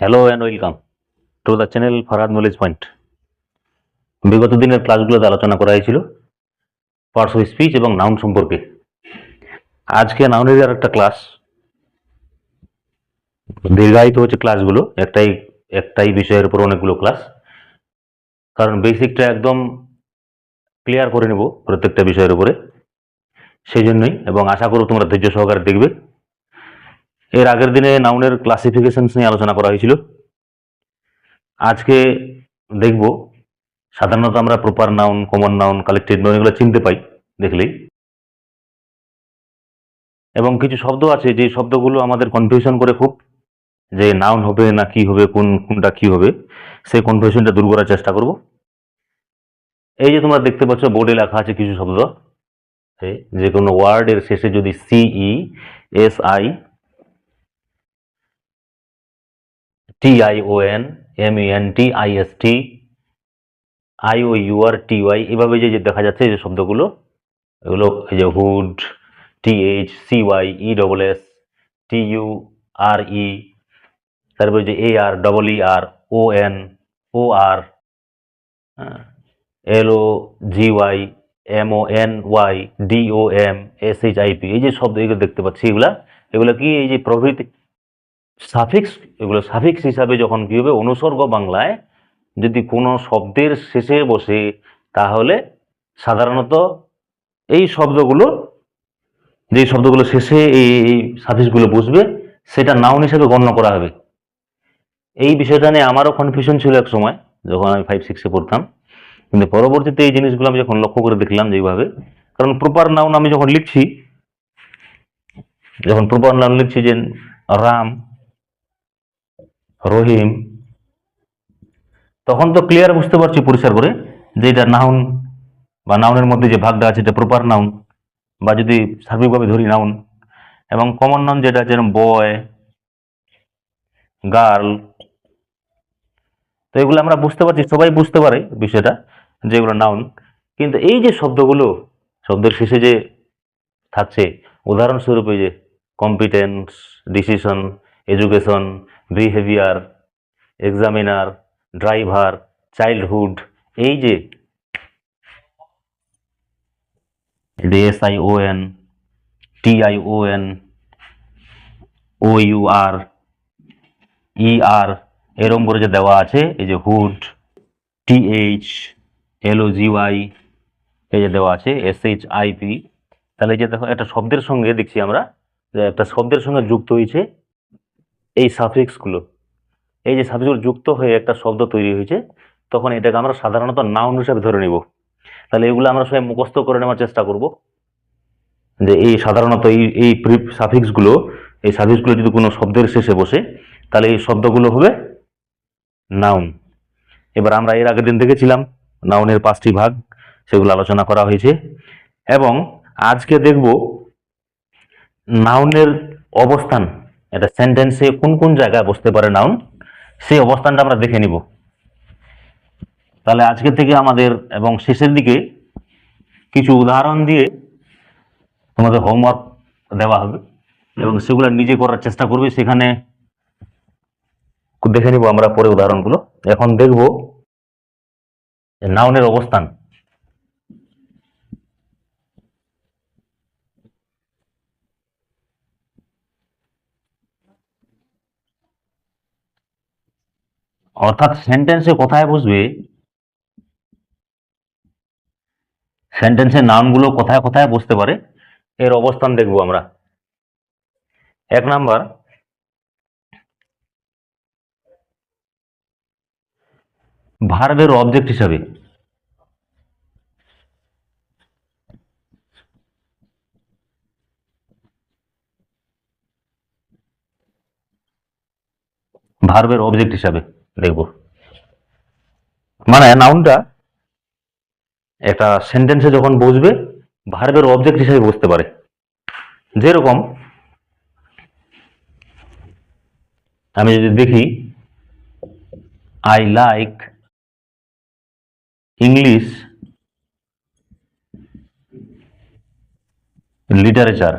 Hello and welcome to the channel Farhad knowledge point বিগত দিনের ক্লাসগুলোতে আলোচনা করা হয়েছিল পার্টস অফ স্পিচ এবং নাউন সম্পর্কে। আজকে নাউনের আর একটা ক্লাস দীর্ঘায়িত হচ্ছে ক্লাসগুলো একটাই একটাই বিষয়ের উপর অনেকগুলো ক্লাস কারণ বেসিকটা একদম ক্লিয়ার করে নেব প্রত্যেকটা বিষয়ের উপরে। সেই জন্যই এবং আশা করব তোমরা ধৈর্য সহকারে দেখবে। এর আগের দিনে নাউনের ক্লাসিফিকেশনস নিয়ে আলোচনা করা হয়েছিল। আজকে দেখব, সাধারণত আমরা proper noun common noun collected noun এগুলো চিনতে পাই দেখলেই। এবং কিছু শব্দ আছে যে শব্দগুলো আমাদের কনফিউশন করে খুব, যে নাউন হবে না কি হবে, কোন, কোনটা কি হবে, সেই কনফিউশনটা দূর করার চেষ্টা করব। এই যে তোমরা দেখতে পাচ্ছ, বোর্ডে লেখা আছে কিছু শব্দ। যে কোনো ওয়ার্ডের শেষে যদি C S I T I O N M N T I S T I O U R T Y এভাবে যে যে দেখা যাচ্ছে যে শব্দগুলো, এগুলো এই যে hood T H C Y E double S T U R E তারপরে যে A R double E R O N O R L O G Y M O N Y D O M S H I P এই যে শব্দ এগুলো দেখতে পাচ্ছি, এগুলা, এগুলো কি এই যে প্রভৃতি সাফিক্স, এগুলো সাফিক্স হিসাবে যখন কি হবে, অনুসর্গ বাংলায় যদি কোনো শব্দের শেষে বসে, তাহলে সাধারণত এই শব্দগুলো, যে শব্দগুলো শেষে এই সাফিক্সগুলো বসবে, সেটা নাউন হিসেবে গণ্য করা হবে। এই বিষয়টা নিয়ে আমারও কনফিউশন ছিল এক সময়, যখন আমি ফাইভ সিক্সে পড়তাম। কিন্তু পরবর্তীতে এই জিনিসগুলো আমি যখন লক্ষ্য করে দেখলাম যে এইভাবে কারণ প্রপার নাউন আমি যখন লিখছি, যখন প্রপার নাউন লিখছি যে রাম রহিম। তখন তো ক্লিয়ার বুঝতে পারছি পরিষ্কার করে যে এটা নাউন বা নাউনের মধ্যে যে ভাগটা আছে এটা প্রপার নাউন বা যদি সার্বিকভাবে ধরি নাউন এবং কমন নাউন যেটা আছে বয় গার্ল তো এগুলো আমরা বুঝতে পারছি, সবাই বুঝতে পারে বিষয়টা যে এগুলো নাউন কিন্তু এই যে শব্দগুলো, শব্দের শেষে যে থাকছে, উদাহরণস্বরূপ এই যে competence decision education, behaviour, examiner, driver, childhood, এই যে S I O N, T I O N, O U R, E R, এরম করে যে দেওয়া আছে, এই যে hood, T H, L O G Y, এই যে দেওয়া আছে, এস এইচ আই পি। তাহলে যে দেখো, একটা শব্দের সঙ্গে দেখছি আমরা একটা শব্দের সঙ্গে যুক্ত হয়েছে এই সাফিক্সগুলো এই যে সাফিক্সগুলো যুক্ত হয়ে একটা শব্দ তৈরি হয়েছে, তখন এটাকে আমরা সাধারণত নাউন হিসাবে ধরে নিব। তাহলে এগুলো আমরা সবাই মুখস্থ করে নেওয়ার চেষ্টা করব। যে এই সাধারণত এই এই সাফিক্সগুলো এই সাফিক্সগুলো যদি কোনো শব্দের শেষে বসে, তাহলে এই শব্দগুলো হবে নাউন এবার আমরা এর আগের দিন দেখেছিলাম নাউনের পাঁচটি ভাগ, সেগুলো আলোচনা করা হয়েছে। এবং আজকে দেখব নাউনের অবস্থান। এটা সেন্টেন্সে কোন কোন জায়গায় বসতে পারে নাউন সেই অবস্থানটা আমরা দেখে নিব। তাহলে আজকে থেকে আমাদের এবং শেষের দিকে কিছু উদাহরণ দিয়ে তোমাদের হোমওয়ার্ক দেওয়া হবে এবং সেগুলো নিজে করার চেষ্টা করবে। সেখানে দেখে নিব আমরা পরে উদাহরণগুলো। এখন দেখব নাউনের অবস্থান অর্থাৎ সেন্টেন্সে কোথায় বসবে? সেন্টেন্সের নামগুলো কোথায় কোথায় বসতে পারে? এর অবস্থান দেখব আমরা। এক নাম্বার। ভার্বের অবজেক্ট হিসাবে। ভার্বের অবজেক্ট হিসাবে। দেখব। মানে নাউনটা একটা সেন্টেন্সে যখন বসবে ভার্বের অবজেক্ট হিসেবে বসতে পারে। যেরকম, আমি যদি দেখি আই লাইক ইংলিশ লিটারেচার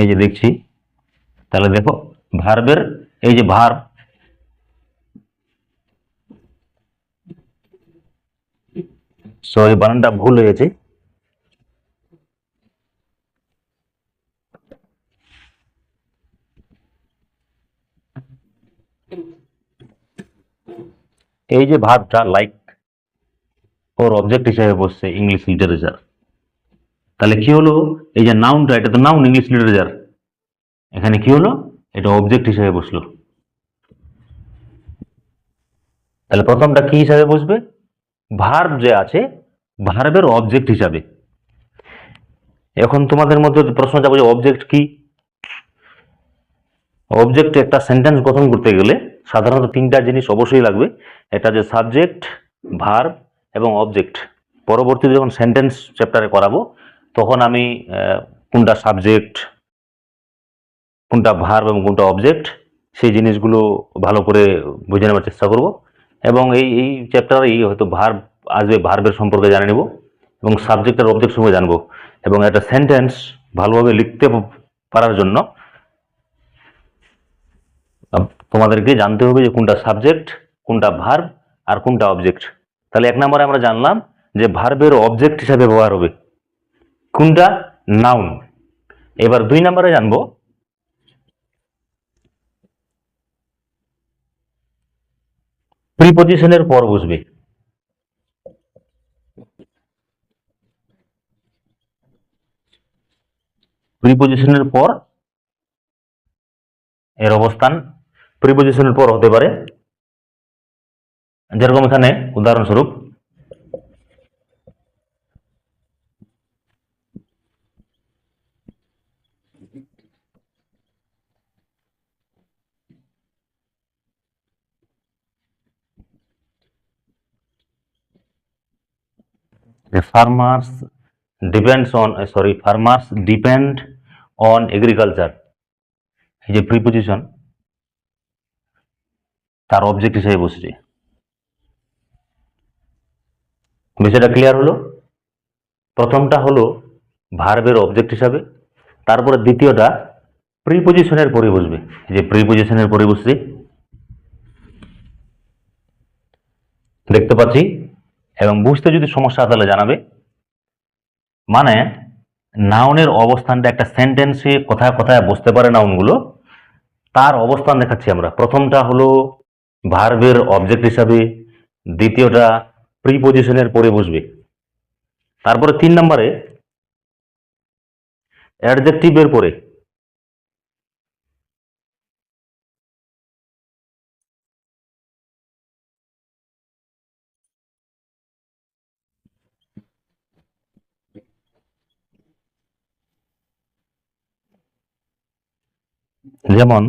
এই যে দেখছি, তাহলে দেখো ভার্বের এই যে ভার্ব সো এই বানানটা ভুল হয়েছে। এই যে ভাবটা লাইক ওর অবজেক্ট হিসেবে বসছে ইংলিশ লিটারেচার তাহলে কি হলো? এই যে নাউনটা এটা তো নাউন ইংলিশ লিটারেচার এখানে কি হলো? এটা অবজেক্ট হিসেবে বসল। তাহলে প্রথমটা কি হিসাবে বসবে? ভার্ব যে আছে ভার্বের অবজেক্ট হিসাবে। এখন তোমাদের মধ্যে প্রশ্ন যাব যে অবজেক্ট কি? অবজেক্ট একটা সেন্টেন্স গঠন করতে গেলে সাধারণত তিনটা জিনিস অবশ্যই লাগবে। এটা যে সাবজেক্ট ভার্ব এবং অবজেক্ট পরবর্তীতে যখন সেন্টেন্স চ্যাপ্টারে করাবো তখন আমি কোনটা সাবজেক্ট কোনটা ভার্ব এবং কোনটা অবজেক্ট সেই জিনিসগুলো ভালো করে বুঝে নেওয়ার চেষ্টা করব। এবং এই এই চ্যাপ্টারেই হয়তো ভার্ব আসবে ভার্বের সম্পর্কে জানে নেব এবং সাবজেক্ট আর অবজেক্ট সম্পর্কে জানব। এবং একটা সেন্টেন্স ভালোভাবে লিখতে পারার জন্য তোমাদেরকে জানতে হবে যে কোনটা সাবজেক্ট কোনটা ভার্ব আর কোনটা অবজেক্ট তাহলে এক নম্বরে আমরা জানলাম যে ভার্বের অবজেক্ট হিসাবে ব্যবহার হবে। কোনটা? নাউন এবার দুই নম্বরে জানব। প্রিপজিশনের পর বুঝবে। প্রিপজিশনের পর এর অবস্থান। প্রিপজিশনের পর হতে পারে। যেরকম এখানে উদাহরণস্বরূপ the farmers depends on uh, sorry farmers depend on agriculture. যে প্রিপোজিশন তার অবজেক্ট হিসেবে বসছে। বিষয়টা ক্লিয়ার হলো? প্রথমটা হলো ভার্বের অবজেক্ট হিসাবে তারপরে দ্বিতীয়টা প্রিপোজিশনের পরে বসবে। যে প্রিপোজিশনের পরে বসছে। দেখতে পাচ্ছি? এবং বুঝতে যদি সমস্যা তাহলে জানাবে। মানে নাউনের অবস্থানটা একটা সেন্টেন্সে কোথায় কোথায় বসতে পারে নাউনগুলো তার অবস্থান দেখাচ্ছি আমরা। প্রথমটা হলো ভার্বের অবজেক্ট হিসাবে, দ্বিতীয়টা প্রিপোজিশনের পরে বসবে। তারপরে তিন নম্বরে অ্যাডজেক্টিভের পরে। যেমন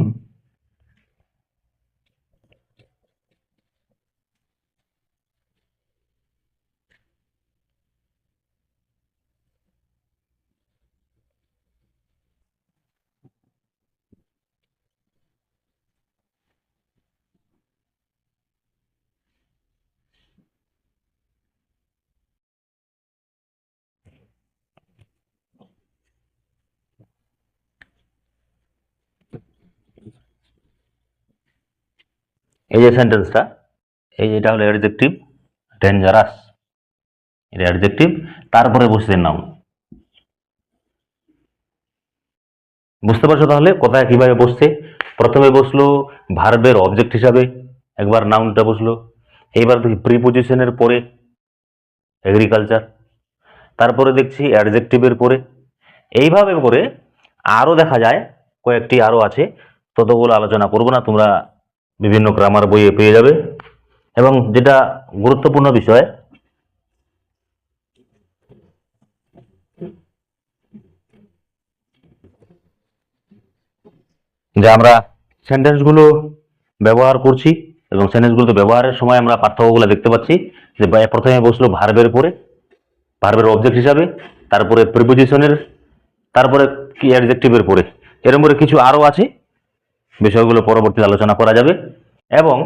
এই যে সেন্টেন্সটা এই যে এটা হলো অ্যাডজেক্টিভ ডেঞ্জারাস এটা অ্যাডজেক্টিভ তারপরে বসছে নাউন বুঝতে পারছ তাহলে কোথায় কীভাবে বসছে? প্রথমে বসল ভার্বের অবজেক্ট হিসাবে, একবার নাউনটা বসল। এইবার দেখি প্রিপোজিশনের পরে এগ্রিকালচার তারপরে দেখছি অ্যাডজেক্টিভের পরে। এইভাবে করে আরও দেখা যায়, কয়েকটি আরও আছে, ততগুলো আলোচনা করব না, তোমরা বিভিন্ন গ্রামার বইয়ে পেয়ে যাবে। এবং যেটা গুরুত্বপূর্ণ বিষয়, যে আমরা সেন্টেন্সগুলো ব্যবহার করছি এবং সেন্টেন্সগুলো ব্যবহারের সময় আমরা পার্থক্যগুলো দেখতে পাচ্ছি, যে প্রথমে বসল ভার্বের পরে ভার্বের অবজেক্ট হিসাবে, তারপরে প্রিপোজিশনের তারপরে কি অ্যাডজেক্টিভের পরে এরকম করে কিছু আরও আছে বিষয়গুলো পরবর্তী আলোচনা করা যাবে। এবং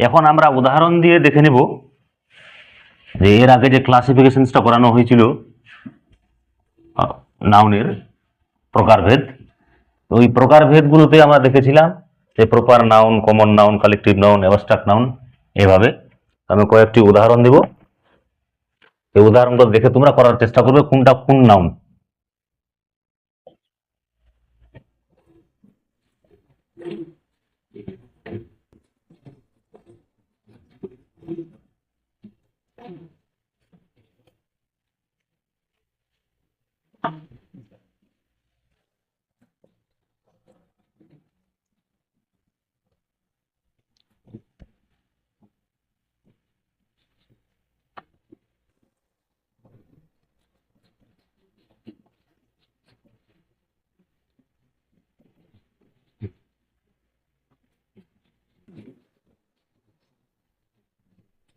এখন আমরা উদাহরণ দিয়ে দেখে নেব যে এর আগে যে ক্লাসিফিকেশনসটা করানো হয়েছিল নাউনের প্রকারভেদ, ওই প্রকারভেদগুলোতে আমরা দেখেছিলাম যে proper noun common noun collective noun abstract noun এভাবে। আমি কয়েকটি উদাহরণ দেব। এই উদাহরণগুলো দেখে তোমরা করার চেষ্টা করবে কোনটা কোন noun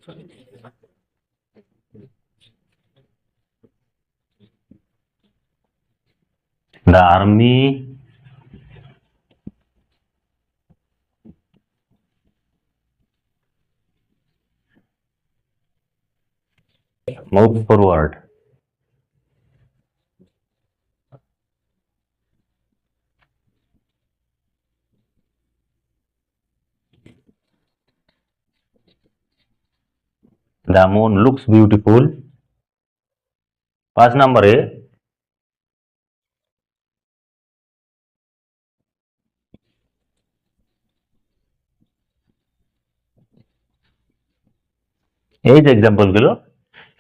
The army moved forward. The moon looks beautiful. পাঁচ নম্বরে এই যে এক্সাম্পলগুলো,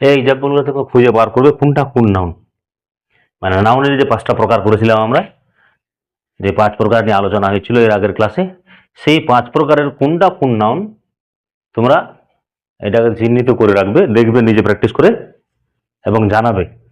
এই এক্সাম্পলগুলো থেকে খুঁজে বার করবে কোনটা কোন নাউন মানে নাউনের যে পাঁচটা প্রকার করেছিলাম আমরা, যে পাঁচ প্রকার নিয়ে আলোচনা হয়েছিল এর আগের ক্লাসে সেই পাঁচ প্রকারের কোনটা কোন নাউন তোমরা এটাকে চিহ্নিত করে রাখবে দেখবে নিজে প্র্যাকটিস করে এবং জানাবে।